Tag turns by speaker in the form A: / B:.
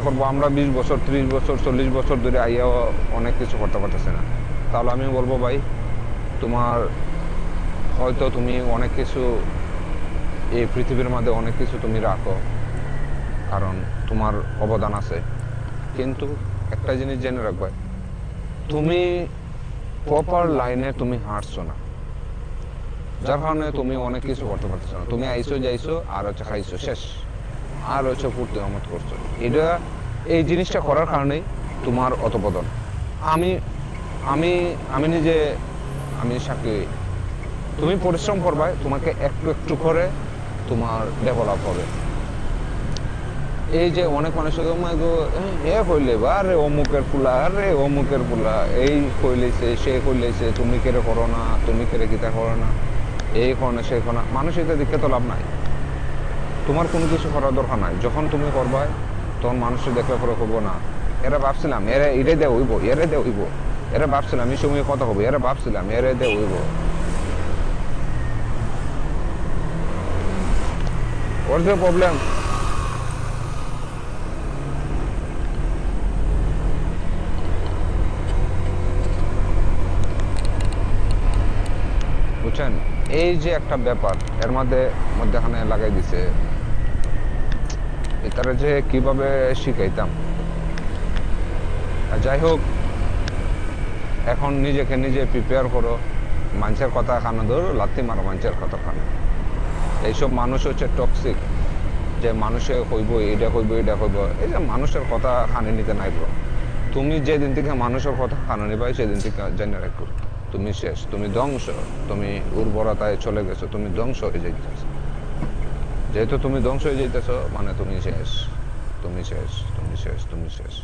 A: করব আমরা বিশ বছর, ত্রিশ বছর, চল্লিশ বছর ধরে আইয়াও অনেক কিছু করতে পারতেছে না। তাহলে আমি বলব ভাই, তোমার হয়তো তুমি অনেক কিছু এই পৃথিবীর মধ্যে অনেক কিছু তুমি রাখো, কারণ তোমার অবদান আছে। কিন্তু একটা জিনিস জেনে রাখবে, তুমি প্রপার লাইনে তুমি হাঁটছো না। যার কারণে তুমি অনেক কিছু করতে পারছ না। তুমি আইসো যাইছো আর হচ্ছে খাইছো, শেষ। আর হচ্ছে পূর্তি অমত করছ এটা, এই জিনিসটা করার কারণেই তোমার অতপতন আমি আমি আমি নিজে, আমি সাক্ষী তুমি পরিশ্রম করবে, তোমাকে একটু একটু করে তোমার ডেভেলপ হবে। এই যে অনেক মানুষ এ কইলে বা, আরে অমুকের ফুলা, আরে অমুকের ফুলা, এই কইলেছে সে কইলেছে তুমি কেড়ে করো না, তুমি কেড়ে কিতা করো না, এই করো না সেই করো না। মানুষ এটা দেখে তো লাভ নাই। তোমার কোনো কিছু করার দরকার নাই। যখন তুমি করবা, তখন মানুষের দেখলে পরে করব না। এরা ভাবছিলাম, এরা এরে দে হইব, এরে দে হইব। এরা ভাবছিলাম, এই সময় কথা হব এরা ভাবছিলাম, এরে দে হইব। ওর যে problem? বুঝছেন? এই যে একটা ব্যাপার, এর মধ্যে, মধ্যখানে লাগাই দিছে। তারা যে কীভাবে শিখাইতাম? যাই হোক, এখন নিজেকে নিজে প্রিপেয়ার করো, মানুষের কথা খানো ধরো, লাথি মারো মানুষের কথা খানো এইসব মানুষ হচ্ছে টক্সিক যে মানুষে কইব এটা কইব এটা কইব এই যে মানুষের কথা খানে নিতে নাই তুমি যেদিন থেকে মানুষের কথা খানো নিবাই সেদিন থেকে জেনে রাখো। তুমি শেষ, তুমি ধ্বংস, তুমি উর্বরতায় চলে গেছো, তুমি ধ্বংস হয়ে যাইতেছ। যেহেতু তুমি ধ্বংস হয়ে যাইতেছ মানে তুমি শেষ তুমি শেষ তুমি শেষ তুমি শেষ।